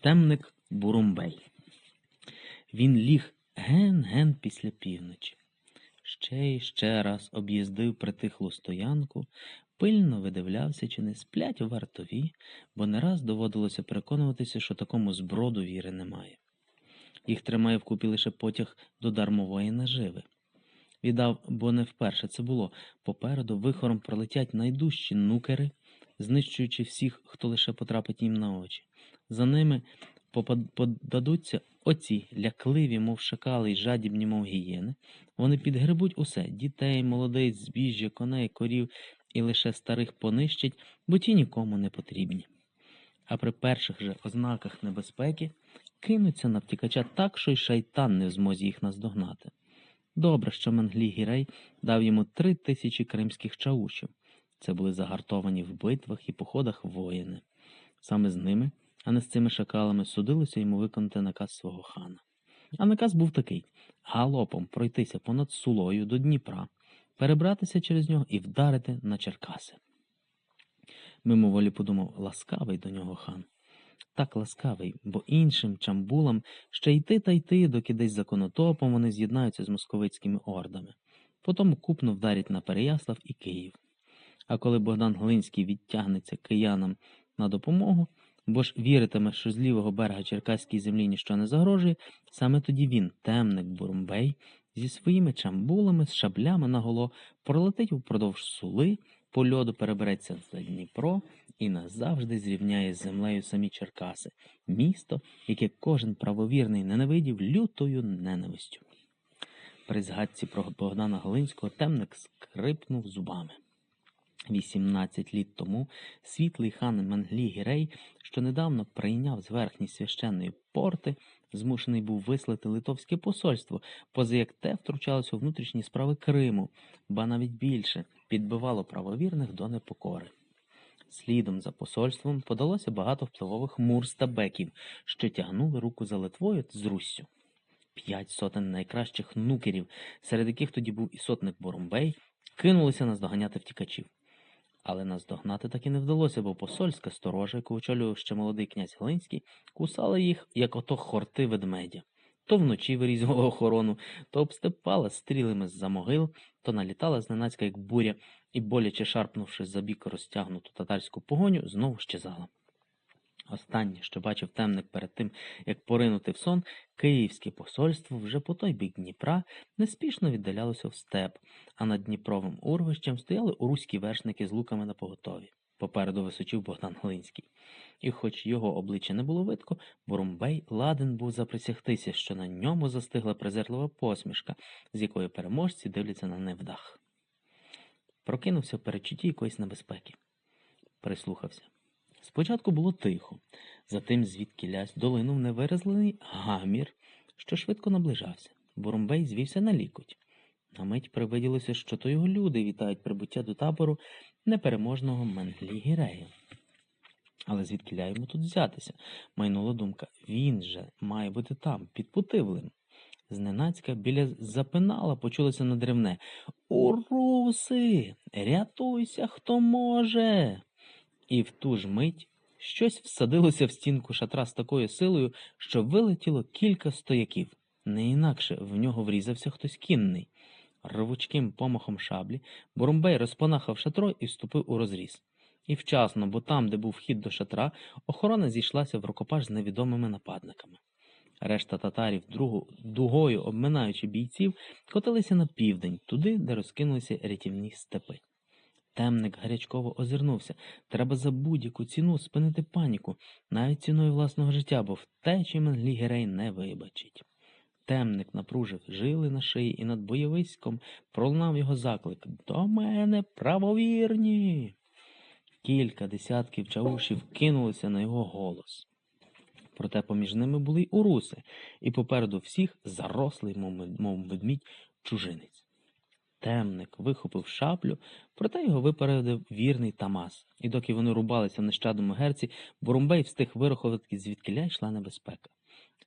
Темник Бурумбей. Він ліг ген-ген після півночі. Ще й ще раз об'їздив притихлу стоянку, пильно видивлявся, чи не сплять вартові, бо не раз доводилося переконуватися, що такому зброду віри немає. Їх тримає вкупі лише потяг до дармової наживи. Віддав, бо не вперше це було. Попереду вихором пролетять найдужчі нукери, знищуючи всіх, хто лише потрапить їм на очі. За ними подадуться оці лякливі, мов шакали й жадібні, мов гієни. Вони підгребуть усе дітей, молодиць, збіжжя, коней, корів і лише старих понищать, бо ті нікому не потрібні. А при перших же ознаках небезпеки кинуться на втікача так, що й шайтан не в змозі їх наздогнати. Добре, що Менглі Гірей дав йому три тисячі кримських чаушів. Це були загартовані в битвах і походах воїни. Саме з ними, а не з цими шакалами, судилося йому виконати наказ свого хана. А наказ був такий галопом пройтися понад сулою до Дніпра, перебратися через нього і вдарити на Черкаси. Мимоволі подумав, ласкавий до нього хан. Так ласкавий, бо іншим чамбулам ще йти та йти, доки десь за конотопом вони з'єднаються з московицькими ордами. Потім купно вдарять на Переяслав і Київ. А коли Богдан Глинський відтягнеться киянам на допомогу, бо ж віритиме, що з лівого берега Черкаській землі ніщо не загрожує, саме тоді він, темник Бурумбей, зі своїми чамбулами, з шаблями наголо, пролетить упродовж сули, по льоду перебереться за Дніпро і назавжди зрівняє з землею самі Черкаси, місто, яке кожен правовірний ненавидів лютою ненавистю. При згадці про Богдана Глинського темник скрипнув зубами. 18 літ тому світлий хан Менглі Гірей, що недавно прийняв з верхні священної порти, змушений був вислати литовське посольство, поза як те втручалося у внутрішні справи Криму, ба навіть більше підбивало правовірних до непокори. Слідом за посольством подалося багато впливових мурз та беків, що тягнули руку за Литвою з Руссю. П'ять сотень найкращих нукерів, серед яких тоді був і сотник Борумбей, кинулися наздоганяти втікачів. Але наздогнати так і не вдалося, бо посольська сторожа, яку очолював ще молодий князь Глинський, кусала їх, як ото хорти ведмедя. То вночі вирізувала охорону, то обстепала стрілами з-за могил, то налітала зненацька, як буря, і, боляче шарпнувши за бік розтягнуту татарську погоню, знову щезала. Останнє, що бачив темник перед тим, як поринути в сон, київське посольство вже по той бік Дніпра неспішно віддалялося в степ, а над Дніпровим урвищем стояли уруські вершники з луками на поготові. Попереду височив Богдан Глинський. І хоч його обличчя не було видко, Бурумбей ладен був заприсягтися, що на ньому застигла презирлива посмішка, з якої переможці дивляться на невдах. Прокинувся в передчутті якоїсь небезпеки. Прислухався. Спочатку було тихо, затим звідки лясь долинув невиразлений гамір, що швидко наближався. Бурумбей звівся на лікоть. На мить привиділося, що то його люди вітають прибуття до табору непереможного Менглі Гірея. Але звідки йому тут взятися? Майнула думка. Він же має бути там, під Путивлем. Зненацька біля запинала почулося надревне. Уруси! Рятуйся, хто може. І в ту ж мить щось всадилося в стінку шатра з такою силою, що вилетіло кілька стояків. Не інакше в нього врізався хтось кінний. Рвучким помахом шаблі Бурумбей розпанахав шатро і вступив у розріз. І вчасно, бо там, де був вхід до шатра, охорона зійшлася в рукопаш з невідомими нападниками. Решта татарів, другу, дугою обминаючи бійців, котилися на південь, туди, де розкинулися рятівні степи. Темник гарячково озирнувся. Треба за будь-яку ціну спинити паніку, навіть ціною власного життя, бо втечі Менглі Герей не вибачить. Темник напружив жили на шиї і над бойовиськом пролунав його заклик До мене правовірні. Кілька десятків чаушів кинулися на його голос. Проте поміж ними були й уруси, і попереду всіх зарослий, мов ведмідь, чужинець. Темник вихопив шаблю, проте його випередив вірний Тамас, і доки вони рубалися в нещадному герці, Бурумбей встиг вирахувати, звідкиля йшла небезпека.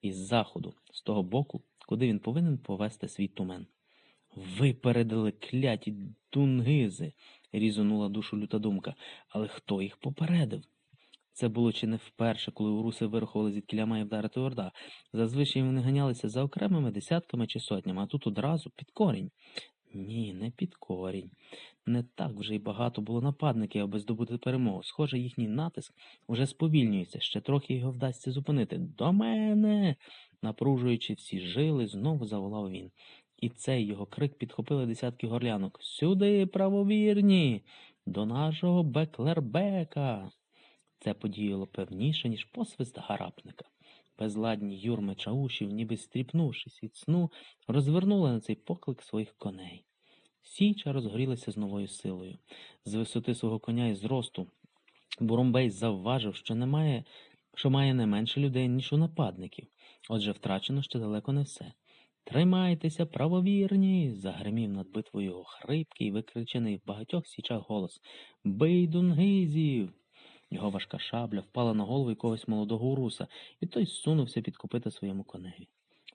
Із заходу, з того боку, куди він повинен повести свій тумен. Випередили кляті дунгизи, різонула душу люта думка. Але хто їх попередив? Це було чи не вперше, коли уруси вирахували, звідкіля має вдарити Орда. Зазвичай вони ганялися за окремими десятками чи сотнями, а тут одразу під корінь. Ні, не під корінь. Не так вже й багато було нападників, аби здобути перемогу. Схоже, їхній натиск уже сповільнюється, ще трохи його вдасться зупинити. До мене. Напружуючи всі жили, знову заволав він. І цей його крик підхопили десятки горлянок. Сюди, правовірні, до нашого Беклербека. Це подіяло певніше, ніж посвист гарапника. Безладні юрми чаушів, ніби стріпнувшись від сну, розвернули на цей поклик своїх коней. Січа розгорілася з новою силою. З висоти свого коня і зросту Бурумбей завважив, що немає, що має не менше людей, ніж у нападників. Отже, втрачено ще далеко не все. Тримайтеся, правовірні. загримів над битвою його хрипкий, викричений в багатьох січах голос. Бий дунгизів. Його важка шабля впала на голову якогось молодого уруса, і той сунувся під копита своєму коневі.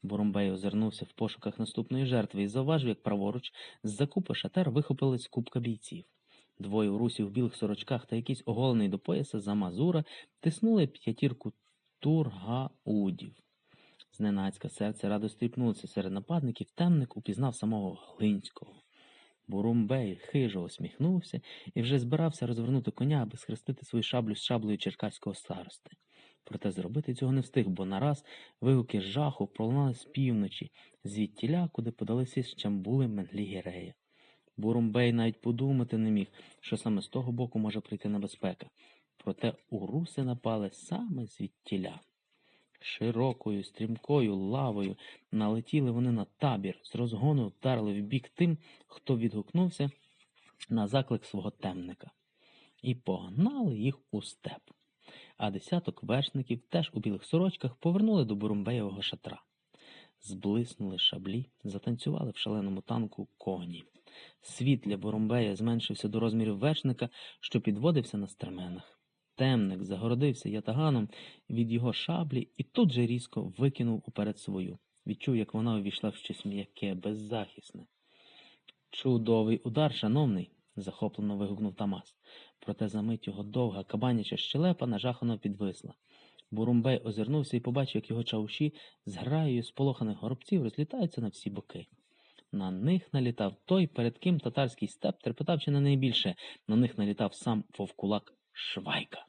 Бурумбей озирнувся в пошуках наступної жертви і завважив, як праворуч з-за купи шатер вихопилась купка бійців. Двоє урусів в білих сорочках та якийсь оголений до пояса замазура тиснули п'ятірку тургаудів. Зненацька серце радо стріпнулося серед нападників, темник упізнав самого Глинського. Бурумбей хижо усміхнувся і вже збирався розвернути коня, аби схрестити свою шаблю з шаблею черкаського старости. Проте зробити цього не встиг, бо нараз вигуки жаху пролунали з півночі, звідтіля, куди подалися з чамбули менлі гірея. Бурумбей навіть подумати не міг, що саме з того боку може прийти небезпека. Проте уруси напали саме звідтіля. Широкою, стрімкою лавою налетіли вони на табір, з розгону вдарили в бік тим, хто відгукнувся на заклик свого темника, і погнали їх у степ. А десяток вершників, теж у білих сорочках, повернули до Бурумбеєвого шатра. Зблиснули шаблі, затанцювали в шаленому танку коні. Світ для Бурумбея зменшився до розмірів вершника, що підводився на стременах. Темник загородився ятаганом від його шаблі і тут же різко викинув уперед свою. Відчув, як вона увійшла в щось м'яке, беззахисне. Чудовий удар, шановний, захоплено вигукнув Тамас. Проте за мить його довга кабаняча щелепа нажахано підвисла. Бурумбей озирнувся і побачив, як його чауші з граєю сполоханих горобців розлітаються на всі боки. На них налітав той, перед ким татарський степ терпетав чи не найбільше. На них налітав сам вовкулак Швайка.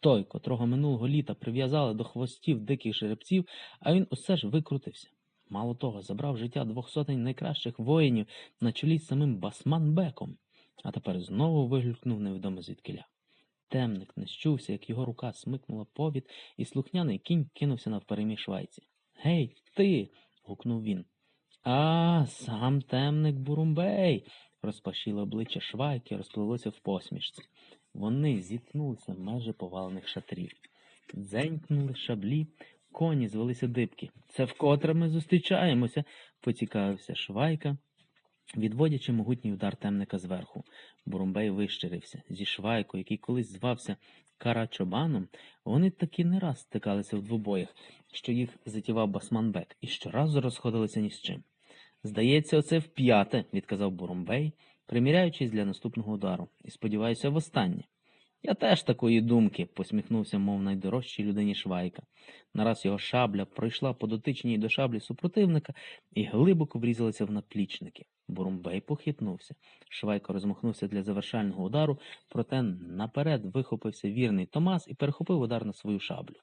Той, котрого минулого літа прив'язали до хвостів диких жеребців, а він усе ж викрутився. Мало того, забрав життя двох сотень найкращих воїнів на чолі з самим Басманбеком, а тепер знову виглюкнув невідомо звідкиля. Темник не щувся, як його рука смикнула повід, і слухняний кінь кинувся навперемі швайці. Гей, ти. гукнув він. А, сам темник Бурумбей. розпашіло обличчя швайки, розпливлося в посмішці. Вони зіткнулися майже повалених шатрів. Дзенькнули шаблі, коні звелися дибки. Це вкотре ми зустрічаємося, поцікавився швайка, відводячи могутній удар темника зверху. Бурумбей вищирився. Зі швайкою, який колись звався Карачобаном, вони таки не раз стикалися в двобоях, що їх затівав Басманбек, і щоразу розходилися ні з чим. Здається, оце вп'яте, відказав Бурумбей, приміряючись для наступного удару, і сподіваюся, востаннє. Я теж такої думки, посміхнувся, мов найдорожчій людині Швайка. Нараз його шабля пройшла по дотичній до шаблі супротивника і глибоко врізалася в наплічники. Бурумбей похитнувся. Швайко розмахнувся для завершального удару, проте наперед вихопився вірний Томас і перехопив удар на свою шаблю.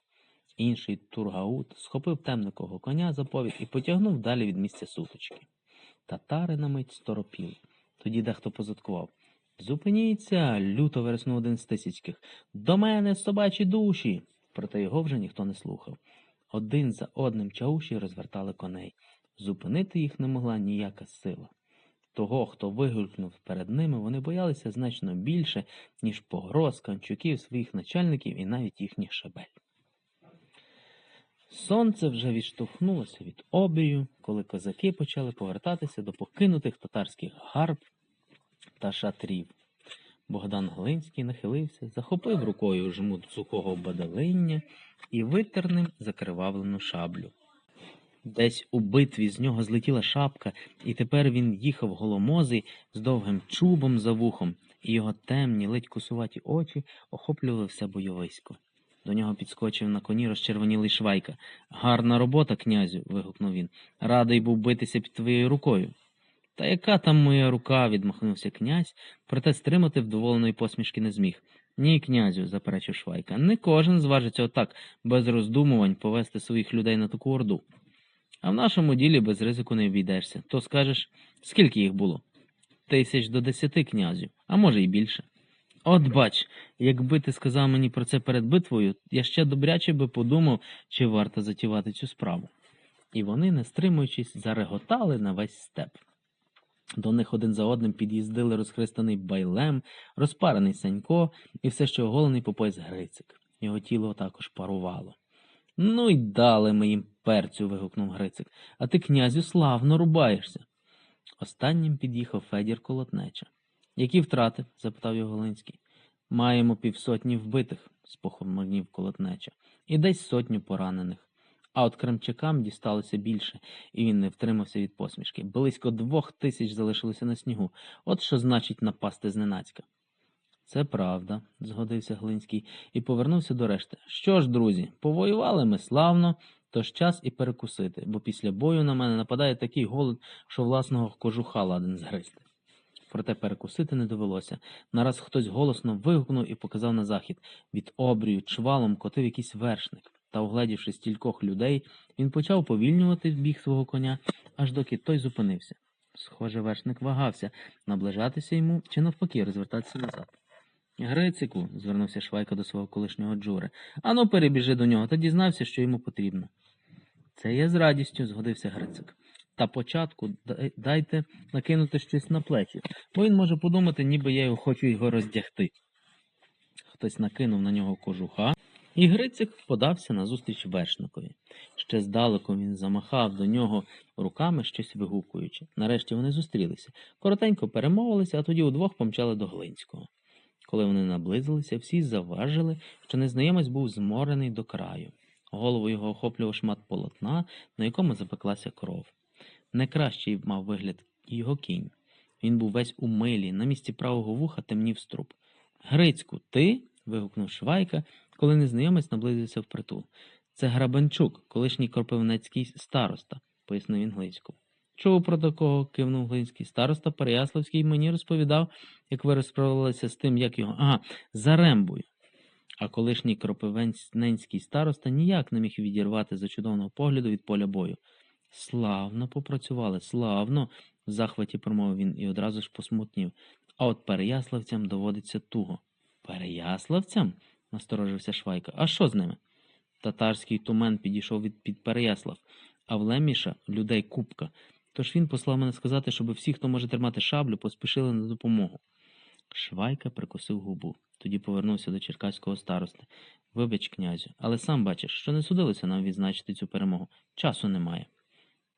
Інший тургаут схопив темникого коня за повід і потягнув далі від місця сутички. Татари на мить сторопіли. Тоді дехто позадкував. Зупиніться, люто вереснув один з тисячких. До мене собачі душі. Проте його вже ніхто не слухав. Один за одним чауші розвертали коней. Зупинити їх не могла ніяка сила. Того, хто вигулькнув перед ними, вони боялися значно більше, ніж погроз канчуків своїх начальників і навіть їхніх шабель. Сонце вже відштовхнулося від обрію, коли козаки почали повертатися до покинутих татарських гарб та шатрів. Богдан Глинський нахилився, захопив рукою жмут сухого бадалиння і витер ним закривавлену шаблю. Десь у битві з нього злетіла шапка, і тепер він їхав голомозий з довгим чубом за вухом, і його темні, ледь кусуваті очі охоплювали все бойовисько. До нього підскочив на коні розчервонілий швайка. Гарна робота, князю. вигукнув він. Радий був битися під твоєю рукою. Та яка там моя рука? відмахнувся князь, проте стримати вдоволеної посмішки не зміг. Ні, князю, заперечив Швайка, не кожен зважиться отак, без роздумувань повести своїх людей на таку орду. А в нашому ділі без ризику не обійдешся. То скажеш, скільки їх було? Тисяч до десяти, князю, а може й більше. От бач, якби ти сказав мені про це перед битвою, я ще добряче би подумав, чи варто затівати цю справу. І вони, не стримуючись, зареготали на весь степ. До них один за одним під'їздили розхристаний байлем, розпарений Санько і все ще оголений по пояс Грицик. Його тіло також парувало. Ну й дали ми їм перцю. вигукнув Грицик. А ти, князю, славно рубаєшся. Останнім під'їхав Федір Колотнеча. Які втрати? запитав його Голинський. Маємо півсотні вбитих, спохмурнів Колотнеча, і десь сотню поранених. А от кремчакам дісталося більше, і він не втримався від посмішки. Близько двох тисяч залишилося на снігу. От що значить напасти зненацька. Це правда, згодився Глинський і повернувся до решти. Що ж, друзі, повоювали ми славно, тож час і перекусити, бо після бою на мене нападає такий голод, що власного кожуха ладен згризти. Проте перекусити не довелося. Нараз хтось голосно вигукнув і показав на захід. Від обрію чвалом котив якийсь вершник. Та, угледівши стількох людей, він почав повільнювати біг свого коня, аж доки той зупинився. Схоже, вершник вагався, наближатися йому чи навпаки розвертатися назад. Грицику, звернувся Швайка до свого колишнього джури, ану перебіжи до нього та дізнався, що йому потрібно. Це я з радістю, згодився Грицик. Та початку дайте накинути щось на плечі, бо він може подумати, ніби я його хочу його роздягти. Хтось накинув на нього кожуха, і Грицик подався назустріч вершникові. Ще здалеку він замахав до нього руками, щось вигукуючи. Нарешті вони зустрілися. Коротенько перемовилися, а тоді удвох помчали до Глинського. Коли вони наблизилися, всі заважили, що незнайомець був зморений до краю. Голову його охоплював шмат полотна, на якому запеклася кров. Не мав вигляд його кінь. Він був весь у милі, на місці правого вуха темнів струп. Грицьку, ти? вигукнув Швайка, коли незнайомець наблизився впритул. Це Грабанчук, колишній кропивнецький староста, пояснив він Глинську. Чув про такого, кивнув Глинський. Староста Переяславський мені розповідав, як ви розправилися з тим, як його. Ага, за рембою. А колишній кропивненський староста ніяк не міг відірвати зачудованого погляду від поля бою. Славно попрацювали, славно, в захваті промовив він і одразу ж посмутнів. А от переяславцям доводиться туго. Переяславцям? насторожився Швайка. А що з ними? Татарський тумен підійшов від під Переяслав, а в Леміша людей купка. Тож він послав мене сказати, щоб всі, хто може тримати шаблю, поспішили на допомогу. Швайка прикусив губу, тоді повернувся до черкаського старости. Вибач, князю, але сам бачиш, що не судилося нам відзначити цю перемогу. Часу немає.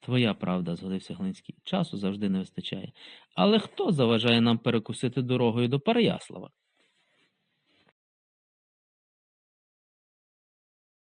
Твоя правда, згодився Глинський. Часу завжди не вистачає. Але хто заважає нам перекусити дорогою до Переяслава?